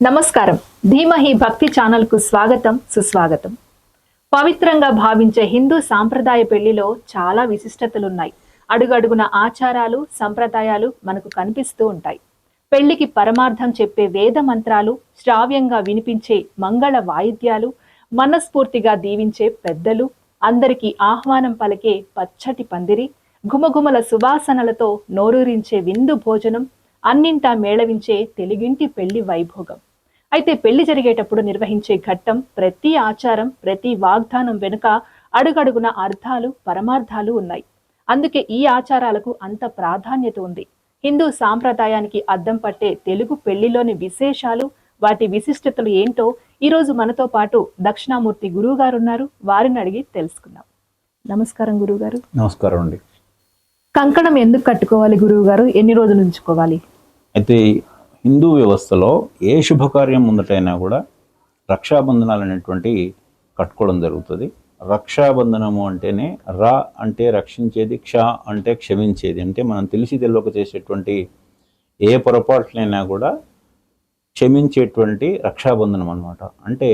నమస్కారం. ధీమహి భక్తి ఛానల్కు స్వాగతం సుస్వాగతం. పవిత్రంగా భావించే హిందూ సాంప్రదాయ పెళ్ళిలో చాలా విశిష్టతలున్నాయి. అడుగడుగున ఆచారాలు సంప్రదాయాలు మనకు కనిపిస్తూ ఉంటాయి. పెళ్ళికి పరమార్థం చెప్పే వేద మంత్రాలు శ్రావ్యంగా వినిపించే మంగళ వాయిద్యాలు మనస్ఫూర్తిగా దీవించే పెద్దలు అందరికీ ఆహ్వానం పలికే పచ్చటి పందిరి ఘుమఘుమల సువాసనలతో నోరూరించే విందు భోజనం అన్నింటా మేళవించే తెలుగింటి పెళ్ళి వైభోగం. అయితే పెళ్ళి జరిగేటప్పుడు నిర్వహించే ఘట్టం ప్రతి ఆచారం ప్రతి వాగ్దానం వెనుక అడుగడుగున అర్థాలు పరమార్థాలు ఉన్నాయి. అందుకే ఈ ఆచారాలకు అంత ప్రాధాన్యత ఉంది. హిందూ సాంప్రదాయానికి అద్దం పట్టే తెలుగు పెళ్ళిలోని విశేషాలు వాటి విశిష్టతలు ఏంటో ఈరోజు మనతో పాటు దక్షిణామూర్తి గురువు గారు ఉన్నారు. వారిని అడిగి తెలుసుకుందాం. నమస్కారం గురువు గారు. నమస్కారం అండి. కంకణం ఎందుకు కట్టుకోవాలి గురువు గారు? ఎన్ని రోజులు ఉంచుకోవాలి? అయితే హిందూ వ్యవస్థలో ఏ శుభకార్యం ముందటైనా కూడా రక్షాబంధనాలు అనేటువంటి కట్టుకోవడం జరుగుతుంది. రక్షాబంధనము అంటేనే రా అంటే రక్షించేది క్ష అంటే క్షమించేది అంటే మనం తెలిసి తెలియక చేసేటువంటి ఏ పొరపాట్లైనా కూడా క్షమించేటువంటి రక్షాబంధనం అనమాట అంటే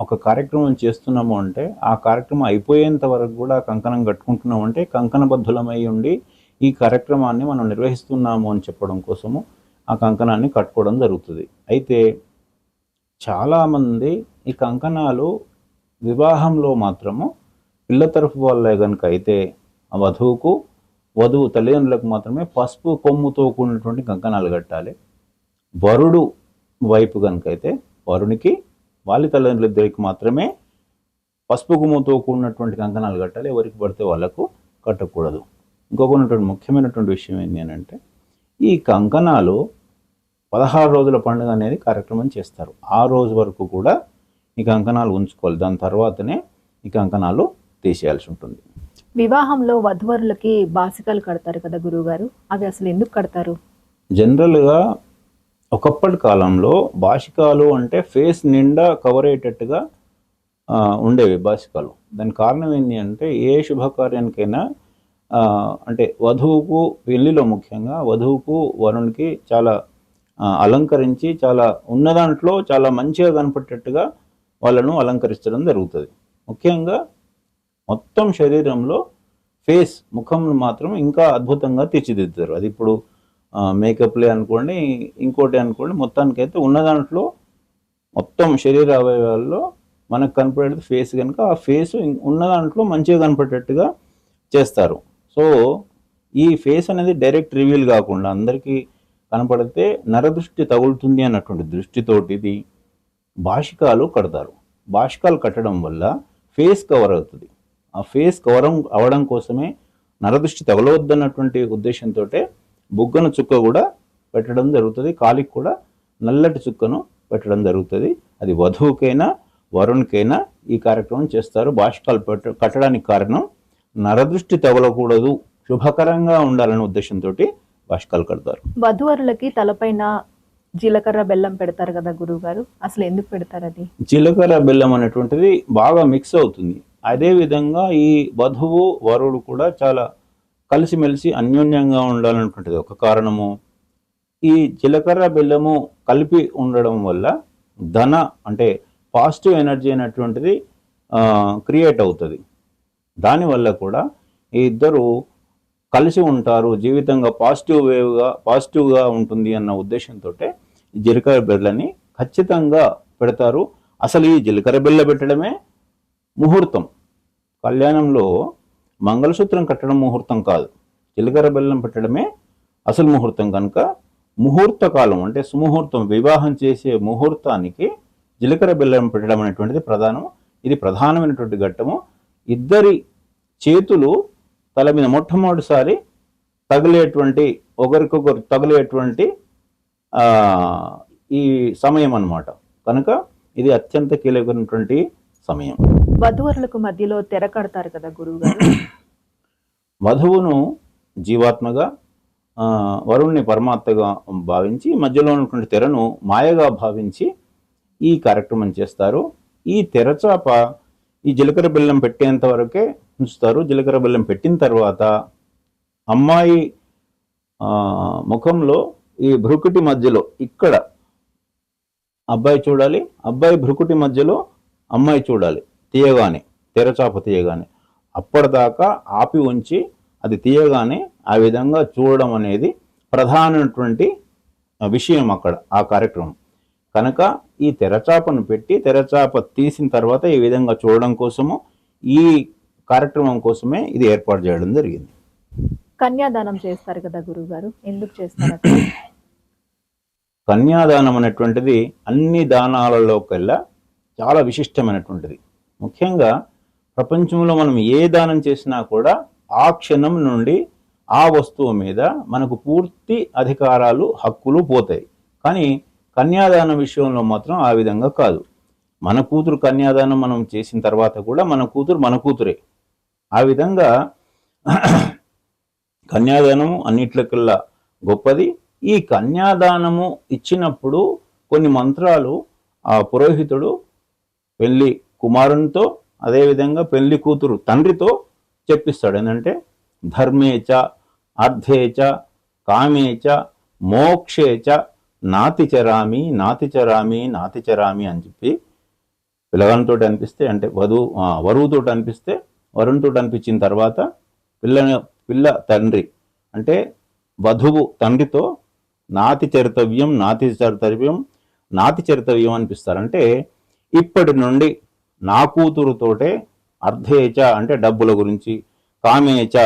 ఒక కార్యక్రమం చేస్తున్నాము అంటే ఆ కార్యక్రమం అయిపోయేంత వరకు కూడా కంకణం కట్టుకుంటున్నాము అంటే కంకణబద్ధులమై ఉండి ఈ కార్యక్రమాన్ని మనం నిర్వహిస్తున్నాము అని చెప్పడం కోసము ఆ కంకణాన్ని కట్టుకోవడం జరుగుతుంది. అయితే చాలామంది ఈ కంకణాలు వివాహంలో మాత్రము పిల్ల తరఫు వాళ్ళే కనుక అయితే ఆ వధువుకు వధువు తల్లిదండ్రులకు మాత్రమే పసుపు కొమ్ముతో కూడినటువంటి కంకణాలు కట్టాలి. వరుడు వైపు కనుక అయితే వరునికి వాళ్ళ తల్లిదండ్రులిద్దరికి మాత్రమే పసుపు కొమ్ముతో కూడినటువంటి కంకణాలు కట్టాలి. ఎవరికి పడితే వాళ్ళకు కట్టకూడదు. ఇంకొకటి ముఖ్యమైనటువంటి విషయం ఏంటి అని అంటే ఈ కంకణాలు పదహారు రోజుల పండుగ అనేది కార్యక్రమం చేస్తారు. ఆ రోజు వరకు కూడా ఈ కంకణాలు ఉంచుకోవాలి. దాని తర్వాతనే ఈ కంకణాలు తీసేయాల్సి ఉంటుంది. వివాహంలో వధువరులకి బాసికలు కడతారు కదా గురువు గారు అవి అసలు ఎందుకు కడతారు? జనరల్గా ఒకప్పటి కాలంలో బాషికాలు అంటే ఫేస్ నిండా కవర్ అయ్యేటట్టుగా ఉండేవి బాషికాలు దానికి కారణం ఏంటి అంటే ఏ శుభకార్యానికైనా అంటే వధువుకు పెళ్ళిలో ముఖ్యంగా వధువుకు వరునికి చాలా అలంకరించి చాలా ఉన్న దాంట్లో చాలా మంచిగా కనపడేటట్టుగా వాళ్ళను అలంకరించడం జరుగుతుంది. ముఖ్యంగా మొత్తం శరీరంలో ఫేస్ ముఖం మాత్రం ఇంకా అద్భుతంగా తీర్చిదిద్దుతారు. అది ఇప్పుడు మేకప్లే అనుకోండి ఇంకోటి అనుకోండి మొత్తానికైతే ఉన్న దాంట్లో మొత్తం శరీర అవయవాల్లో మనకు కనపడేది ఫేస్ కనుక ఆ ఫేస్ ఉన్న దాంట్లో మంచిగా కనపడేటట్టుగా చేస్తారు. సో ఈ ఫేస్ అనేది డైరెక్ట్ రివీల్ కాకుండా అందరికీ కనపడితే నరదృష్టి తగులుతుంది అన్నటువంటి దృష్టితోటి ఇది భాషికాలు కడతారు. భాషికాలు కట్టడం వల్ల ఫేస్ కవర్ అవుతుంది. ఆ ఫేస్ కవర్ అవడం కోసమే నరదృష్టి తగలవద్దన్నటువంటి ఉద్దేశంతో బుగ్గన చుక్క కూడా పెట్టడం జరుగుతుంది. కాలికి కూడా నల్లటి చుక్కను పెట్టడం జరుగుతుంది. అది వధువుకైనా వరుణ్కైనా ఈ కార్యక్రమం చేస్తారు. భాషకాలు పెట్ట కట్టడానికి కారణం నరదృష్టి తగలకూడదు శుభకరంగా ఉండాలనే ఉద్దేశంతో భాషికాలు కడతారు. వధువరులకి తలపైన జీలకర్ర బెల్లం పెడతారు కదా గురువు గారు అసలు ఎందుకు పెడతారు అది? జీలకర్ర బెల్లం అనేటువంటిది బాగా మిక్స్ అవుతుంది. అదే విధంగా ఈ వధువు వరుడు కూడా చాలా కలిసిమెలిసి అన్యోన్యంగా ఉండాలన్నటువంటిది ఒక కారణము. ఈ జీలకర్ర బెల్లము కలిపి ఉండడం వల్ల ధన అంటే పాజిటివ్ ఎనర్జీ అనేటువంటిది క్రియేట్ అవుతుంది. దానివల్ల కూడా ఈ ఇద్దరు కలిసి ఉంటారు జీవితంగా పాజిటివ్ వేవ్గా పాజిటివ్గా ఉంటుంది అన్న ఉద్దేశంతో ఈ జీలకర్ర బెల్లని ఖచ్చితంగా పెడతారు. అసలు ఈ జీలకర్ర బిళ్ళ పెట్టడమే ముహూర్తం. కళ్యాణంలో మంగళసూత్రం కట్టడం ముహూర్తం కాదు. జీలకర్ర బెల్లం పెట్టడమే అసలు ముహూర్తం కనుక ముహూర్త కాలం అంటే సుముహూర్తం వివాహం చేసే ముహూర్తానికి జీలకర్ర బెల్లం పెట్టడం అనేటువంటిది ప్రధానం ఇది ప్రధానమైనటువంటి ఘట్టము. ఇద్దరి చేతులు తల మీద మొట్టమొదటిసారి తగిలేటువంటి ఒకరికొకరు తగిలేటువంటి ఈ సమయం అన్నమాట. కనుక ఇది అత్యంత కీలకమైనటువంటి సమయం. వధువరులకు మధ్యలో తెర కడతారు కదా గురువు గారు వధువును జీవాత్మగా వరుణ్ణి పరమాత్మగా భావించి మధ్యలో ఉన్నటువంటి తెరను మాయగా భావించి ఈ కార్యక్రమం చేస్తారు. ఈ తెరచాప ఈ జీలకర్ర బెల్లం పెట్టేంత వరకే ఉంచుతారు జీలకర్ర బెల్లం పెట్టిన తర్వాత అమ్మాయి ముఖంలో ఈ భృకుటి మధ్యలో ఇక్కడ అబ్బాయి చూడాలి అబ్బాయి భృకుటి మధ్యలో అమ్మాయి చూడాలి తీయగానే తెరచాప తీయగానే. అప్పటిదాకా ఆపి ఉంచి అది తీయగానే ఆ విధంగా చూడడం అనేది ప్రధానమైనటువంటి విషయం అక్కడ ఆ కార్యక్రమం. కనుక ఈ తెరచాపను పెట్టి తెరచాప తీసిన తర్వాత ఈ విధంగా చూడడం కోసము ఈ కార్యక్రమం కోసమే ఇది ఏర్పాటు చేయడం జరిగింది. కన్యాదానం చేస్తారు కదా గురువు గారు ఎందుకు చేస్తారు? కన్యాదానం అనేటువంటిది అన్ని దానాలలో కల్లా చాలా విశిష్టమైనటువంటిది. ముఖ్యంగా ప్రపంచంలో మనం ఏ దానం చేసినా కూడా ఆ క్షణం నుండి ఆ వస్తువు మీద మనకు పూర్తి అధికారాలు హక్కులు పోతాయి. కానీ కన్యాదానం విషయంలో మాత్రం ఆ విధంగా కాదు. మన కూతురు కన్యాదానం మనం చేసిన తర్వాత కూడా మన కూతురు మన కూతురే. ఆ విధంగా కన్యాదానము అన్నిట్లకల్లా గొప్పది. ఈ కన్యాదానము ఇచ్చినప్పుడు కొన్ని మంత్రాలు ఆ పురోహితుడు పెళ్ళి కుమారునితో అదేవిధంగా పెళ్ళి కూతురు తండ్రితో చెప్పిస్తాడు. ఏంటంటే ధర్మేచ అర్థేచ కామేచ మోక్షేచ నాతిచరామి నాతిచరామి నాతిచరామి అని చెప్పి పిల్లగానితో అనిపిస్తే అంటే వధువు వరువుతోటి అనిపిస్తే వరుణుడు అనిపించిన తర్వాత పిల్ల పిల్ల తండ్రి అంటే వధువు తండ్రితో నాతి చరితవ్యం నాతి చరితవ్యం నాతి చరితవ్యం అనిపిస్తారు. అంటే ఇప్పటి నుండి నా కూతురుతోటే అర్ధేచ అంటే డబ్బుల గురించి కామేచ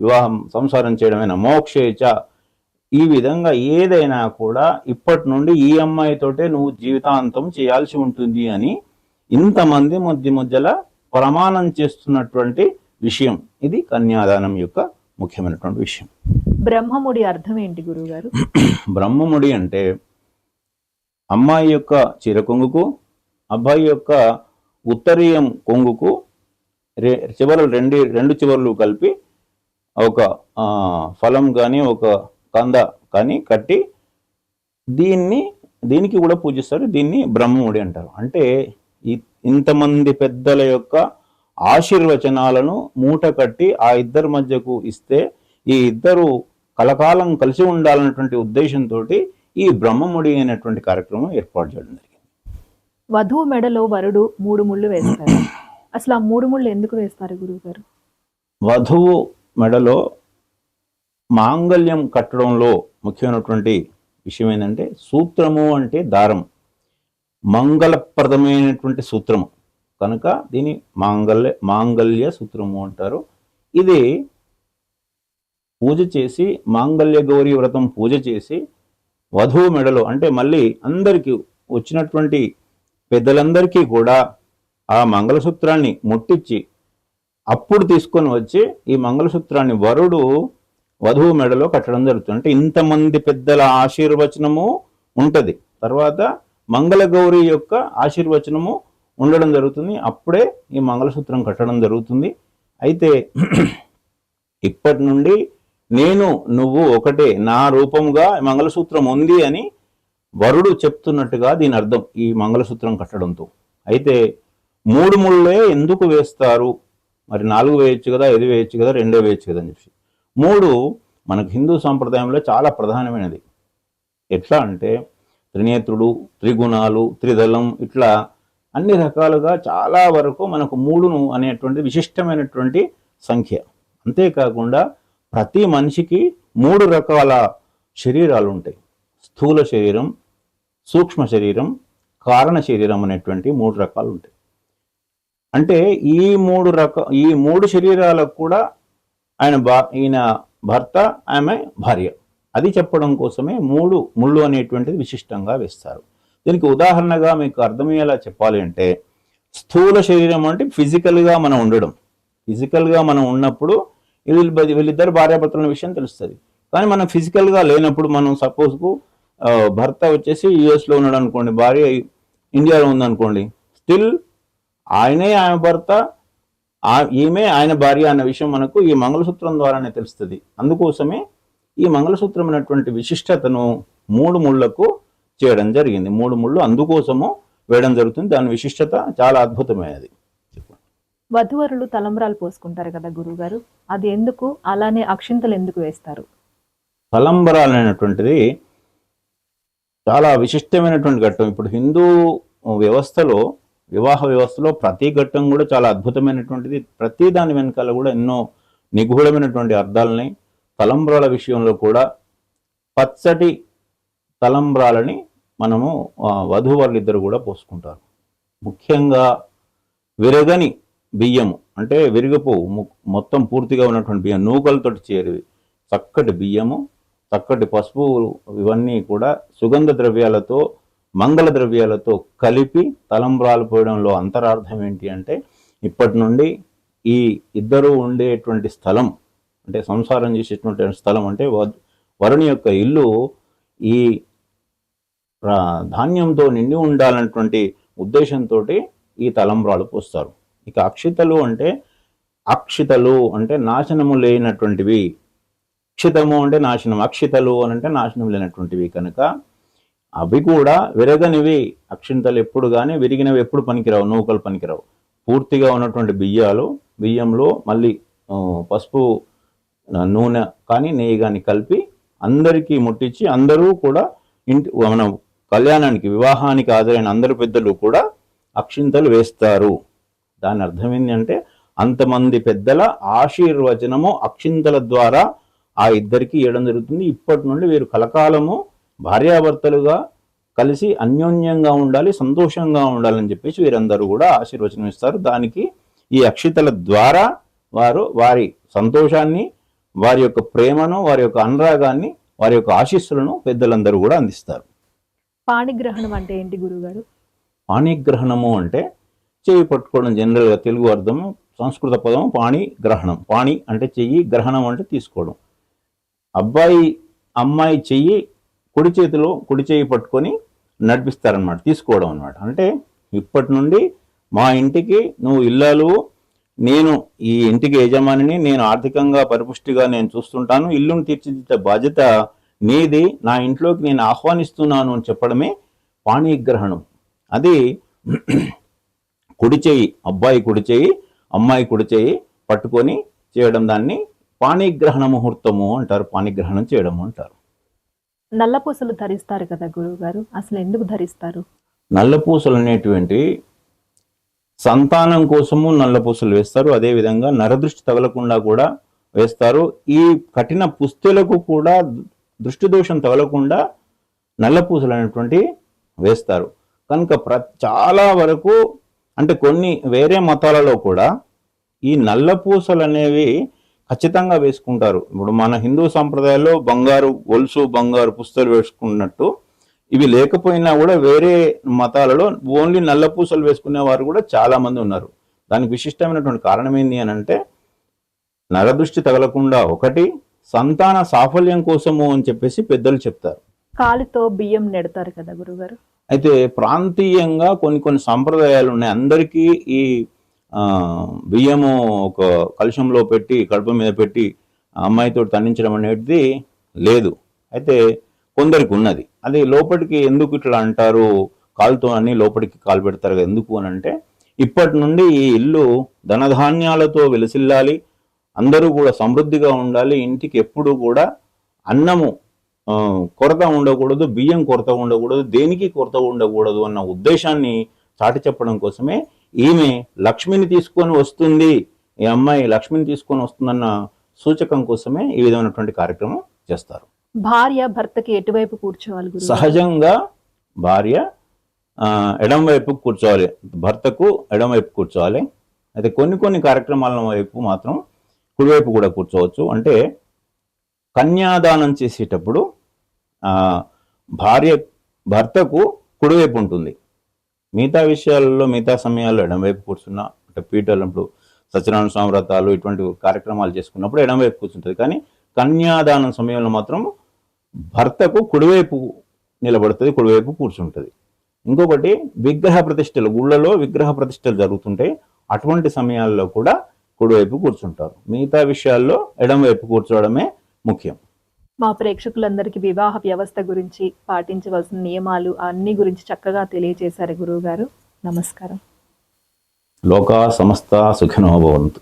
వివాహం సంసారం చేయడమైన మోక్షేచ ఈ విధంగా ఏదైనా కూడా ఇప్పటి నుండి ఈ అమ్మాయితోటే నువ్వు జీవితాంతం చేయాల్సి ఉంటుంది అని ఇంతమంది మధ్య మధ్యలో ప్రమాణం చేస్తున్నటువంటి విషయం. ఇది కన్యాదానం యొక్క ముఖ్యమైనటువంటి విషయం. బ్రహ్మముడి అర్థం ఏంటి గురువు గారు బ్రహ్మముడి అంటే అమ్మాయి యొక్క చీర కొంగుకు అబ్బాయి యొక్క ఉత్తరీయం కొంగుకు రె చివరలు రెండు రెండు చివర్లు కలిపి ఒక ఫలం కానీ ఒక కంద కానీ కట్టి దీన్ని దీనికి కూడా పూజిస్తారు. దీన్ని బ్రహ్మముడి అంటారు. అంటే ఈ- ఇంతమంది పెద్దల యొక్క ఆశీర్వచనాలను మూట కట్టి ఆ ఇద్దరి మధ్యకు ఇస్తే ఈ ఇద్దరు కలకాలం కలిసి ఉండాలన్నటువంటి ఉద్దేశంతో ఈ బ్రహ్మముడి అనేటువంటి కార్యక్రమం ఏర్పాటు చేయడం జరిగింది. వధువు మెడలో వరుడు మూడు ముళ్ళు వేస్తారు. అసలు ఆ మూడు ముళ్ళు ఎందుకు వేస్తారు గురువు గారు వధువు మెడలో మాంగళ్యం కట్టడంలో ముఖ్యమైనటువంటి విషయం ఏంటంటే సూత్రము అంటే దారం. మంగళప్రదమైనటువంటి సూత్రము. కనుక దీని మాంగల్య మాంగళ్య సూత్రము అంటారు. ఇది పూజ చేసి మాంగళ్య గౌరీ వ్రతం పూజ చేసి వధువు మెడలో అంటే మళ్ళీ అందరికీ వచ్చినటువంటి పెద్దలందరికీ కూడా ఆ మంగళసూత్రాన్ని ముట్టించి అప్పుడు తీసుకొని వచ్చి ఈ మంగళసూత్రాన్ని వరుడు వధువు మెడలో కట్టడం జరుగుతుంది. అంటే ఇంతమంది పెద్దల ఆశీర్వచనము ఉంటుంది. తర్వాత మంగళగౌరి యొక్క ఆశీర్వచనము ఉండడం జరుగుతుంది. అప్పుడే ఈ మంగళసూత్రం కట్టడం జరుగుతుంది. అయితే ఇప్పటి నుండి నేను నువ్వు ఒకటే నా రూపంగా మంగళసూత్రం ఉంది అని వరుడు చెప్తున్నట్టుగా దీని అర్థం ఈ మంగళసూత్రం కట్టడంతో. అయితే మూడు ముళ్ళే ఎందుకు వేస్తారు? మరి నాలుగు వేయచ్చు కదా ఐదు వేయచ్చు కదా రెండో వేయచ్చు కదా అని చెప్పి. మూడు మనకు హిందూ సాంప్రదాయంలో చాలా ప్రధానమైనది. ఎట్లా అంటే త్రినేత్రుడు త్రిగుణాలు త్రిదళం ఇట్లా అన్ని రకాలుగా చాలా వరకు మనకు మూడును అనేటువంటి విశిష్టమైనటువంటి సంఖ్య. అంతేకాకుండా ప్రతి మనిషికి మూడు రకాల శరీరాలు ఉంటాయి స్థూల శరీరం సూక్ష్మ శరీరం కారణ శరీరం అనేటువంటి మూడు రకాలు ఉంటాయి అంటే ఈ మూడు రక ఈ మూడు శరీరాలకు కూడా ఆయన బా ఈయన భర్త ఆమె భార్య. అది చెప్పడం కోసమే మూడు ముళ్ళు అనేటువంటిది విశిష్టంగా వేస్తారు. దీనికి ఉదాహరణగా మీకు అర్థమయ్యేలా చెప్పాలి అంటే స్థూల శరీరం అంటే ఫిజికల్గా మనం ఉండడం. ఫిజికల్గా మనం ఉన్నప్పుడు వీళ్ళు వీళ్ళిద్దరు భార్యాభర్తల విషయం తెలుస్తుంది. కానీ మనం ఫిజికల్గా లేనప్పుడు మనం సపోజ్కు భర్త వచ్చేసి యుఎస్లో ఉన్నాడు అనుకోండి భార్య ఇండియాలో ఉందనుకోండి స్టిల్ ఆయనే ఆయన భర్త ఈమె ఆయన భార్య అన్న విషయం మనకు ఈ మంగళసూత్రం ద్వారానే తెలుస్తుంది. అందుకోసమే ఈ మంగళసూత్రం అనేటువంటి విశిష్టతను మూడు ముళ్ళకు చేయడం జరిగింది. మూడు ముళ్ళు అందుకోసము వేయడం జరుగుతుంది. దాని విశిష్టత చాలా అద్భుతమైనది. వధువరులు తలంబ్రాలు పోసుకుంటారు కదా గురువు గారు అది ఎందుకు? అలానే అక్షింతలు ఎందుకు వేస్తారు? తలంబరాలు అనేటువంటిది చాలా విశిష్టమైనటువంటి ఘట్టం. ఇప్పుడు హిందూ వ్యవస్థలో వివాహ వ్యవస్థలో ప్రతి ఘట్టం కూడా చాలా అద్భుతమైనటువంటిది. ప్రతి దాని వెనకాల కూడా ఎన్నో నిగూఢమైనటువంటి అర్థాలని తలంబ్రాల విషయంలో కూడా పచ్చటి తలంబ్రాలని మనము ఆ, కూడా పోసుకుంటారు. ముఖ్యంగా విరగని బియ్యము అంటే విరిగిపోవు మొత్తం పూర్తిగా ఉన్నటువంటి బియ్యం నూకలతోటి చేరివి చక్కటి బియ్యము చక్కటి పసుపు ఇవన్నీ కూడా సుగంధ ద్రవ్యాలతో మంగళ ద్రవ్యాలతో కలిపి తలంబ్రాలు పోయడంలో అంతరార్థం ఏంటి అంటే ఇప్పటి నుండి ఈ ఇద్దరు ఉండేటువంటి స్థలం అంటే సంసారం చేసేటువంటి స్థలం అంటే వరుణి వరుని యొక్క ఇల్లు ఈ ధాన్యంతో నిండి ఉండాలన్నటువంటి ఉద్దేశంతో ఈ తలంబ్రాలు పోస్తారు. ఇక అక్షితలు అంటే అక్షితలు అంటే నాశనము లేనటువంటివి. అక్షితము అంటే నాశనం అక్షితలు అని అంటే నాశనం లేనటువంటివి కనుక అవి కూడా విరగనివి. అక్షింతలు ఎప్పుడు కానీ విరిగినవి ఎప్పుడు పనికిరావు నూకలు పనికిరావు. పూర్తిగా ఉన్నటువంటి బియ్యాలు బియ్యంలో మళ్ళీ పసుపు నూనె కానీ నెయ్యి కానీ కలిపి అందరికీ ముట్టించి అందరూ కూడా ఇంటి మన కళ్యాణానికి వివాహానికి హాజరైన అందరు పెద్దలు కూడా అక్షింతలు వేస్తారు. దాని అర్థం ఏంటంటే అంతమంది పెద్దల ఆశీర్వచనము అక్షింతల ద్వారా ఆ ఇద్దరికి ఇవ్వడం జరుగుతుంది. ఇప్పటి నుండి వీరు కలకాలము భార్యాభర్తలుగా కలిసి అన్యోన్యంగా ఉండాలి సంతోషంగా ఉండాలని చెప్పేసి వీరందరూ కూడా ఆశీర్వచనం ఇస్తారు. దానికి ఈ అక్షితల ద్వారా వారు వారి సంతోషాన్ని వారి యొక్క ప్రేమను వారి యొక్క అనురాగాన్ని వారి యొక్క ఆశీస్సులను పెద్దలందరూ కూడా అందిస్తారు. పాణిగ్రహణం అంటే ఏంటి గురుగారు? పాణిగ్రహణము అంటే చెయ్యి పట్టుకోవడం జనరల్గా తెలుగు అర్థము సంస్కృత పదం పాణి గ్రహణం పాణి అంటే చెయ్యి గ్రహణం అంటే తీసుకోవడం. అబ్బాయి అమ్మాయి చెయ్యి కుడి చేతిలో కుడి చెయ్యి పట్టుకొని నడిపిస్తారనమాట తీసుకోవడం అనమాట అంటే ఇప్పటి నుండి మా ఇంటికి నువ్వు ఇల్లాలు నేను ఈ ఇంటికి యజమానిని నేను ఆర్థికంగా పరిపుష్టిగా నేను చూస్తుంటాను. ఇల్లును తీర్చిదిద్దే బాధ్యత నీది. నా ఇంట్లోకి నేను ఆహ్వానిస్తున్నాను అని చెప్పడమే పాణిగ్రహణం అది కుడి చేయి అబ్బాయి కుడి చేయి అమ్మాయి కుడి చేయి పట్టుకొని చేయడం దాన్ని పాణిగ్రహణ ముహూర్తము అంటారు. పాణిగ్రహణం చేయడం అంటారు. నల్లపూసలు ధరిస్తారు కదా గురువుగారు? అసలు ఎందుకు ధరిస్తారు? నల్లపూసలు అనేటువంటి సంతానం కోసము నల్లపూసలు వేస్తారు. అదేవిధంగా నరదృష్టి తగలకుండా కూడా వేస్తారు. ఈ కఠిన పుస్తెలకు కూడా దృష్టి దోషం తగలకుండా నల్లపూసలు అనేటువంటి వేస్తారు. కనుక ప్ర చాలా వరకు అంటే కొన్ని వేరే మతాలలో కూడా ఈ నల్లపూసలు అనేవి ఖచ్చితంగా వేసుకుంటారు. ఇప్పుడు మన హిందూ సాంప్రదాయాల్లో బంగారు గొలుసు బంగారు పుస్తలు వేసుకున్నట్టు ఇవి లేకపోయినా కూడా వేరే మతాలలో ఓన్లీ నల్ల పూసలు వేసుకునే వారు కూడా చాలా మంది ఉన్నారు. దానికి విశిష్టమైనటువంటి కారణం ఏంటి అని అంటే నరదృష్టి తగలకుండా ఒకటి సంతాన సాఫల్యం కోసము అని చెప్పేసి పెద్దలు చెప్తారు. కాలితో బియ్యం నెడతారు కదా గురుగారు? అయితే ప్రాంతీయంగా కొన్ని కొన్ని సాంప్రదాయాలు ఉన్నాయి. అందరికీ ఈ బియ్యము ఒక కలుషంలో పెట్టి కడుపు మీద పెట్టి అమ్మాయితో తన్నించడం అనేది లేదు. అయితే కొందరికి ఉన్నది. అది లోపలికి ఎందుకు ఇట్లా అంటారు? కాలుతో అని లోపలికి కాలు పెడతారు కదా ఎందుకు అని అంటే ఇప్పటి నుండి ఈ ఇల్లు ధనధాన్యాలతో వెలిసిల్లాలి అందరూ కూడా సమృద్ధిగా ఉండాలి ఇంటికి ఎప్పుడు కూడా అన్నము కొరత ఉండకూడదు బియ్యం కొరత ఉండకూడదు దేనికి కొరత ఉండకూడదు అన్న ఉద్దేశాన్ని చాటి చెప్పడం కోసమే ఈమె లక్ష్మిని తీసుకొని వస్తుంది ఈ అమ్మాయి లక్ష్మిని తీసుకొని వస్తుందన్న సూచకం కోసమే ఈ విధమైనటువంటి కార్యక్రమం చేస్తారు. భార్య భర్తకి ఎటువైపు కూర్చోవాలి సహజంగా భార్య ఎడం వైపు కూర్చోవాలి. భర్తకు ఎడం వైపు కూర్చోవాలి. అయితే కొన్ని కొన్ని కార్యక్రమాల వైపు మాత్రం కుడివైపు కూడా కూర్చోవచ్చు. అంటే కన్యాదానం చేసేటప్పుడు భార్య భర్తకు కుడివైపు ఉంటుంది. మిగతా విషయాలలో మిగతా సమయాల్లో ఎడంవైపు కూర్చున్నా అంటే పీఠలప్పుడు సత్యనారాయణ స్వామి వ్రతాలు ఇటువంటి కార్యక్రమాలు చేసుకున్నప్పుడు ఎడంవైపు కూర్చుంటుంది. కానీ కన్యాదానం సమయంలో మాత్రం భర్తకు కుడివైపు నిలబడుతుంది కుడివైపు కూర్చుంటుంది. ఇంకొకటి విగ్రహ ప్రతిష్టలు గుళ్ళలో విగ్రహ ప్రతిష్టలు జరుగుతుంటాయి అటువంటి సమయాల్లో కూడా కుడివైపు కూర్చుంటారు. మిగతా విషయాల్లో ఎడంవైపు కూర్చోవడమే ముఖ్యం. మా ప్రేక్షకులందరికీ వివాహ వ్యవస్థ గురించి పాటించవలసిన నియమాలు అన్ని గురించి చక్కగా తెలియజేశారు గురువు గారు నమస్కారం. లోకా సమస్త సుఖినో భవంతు.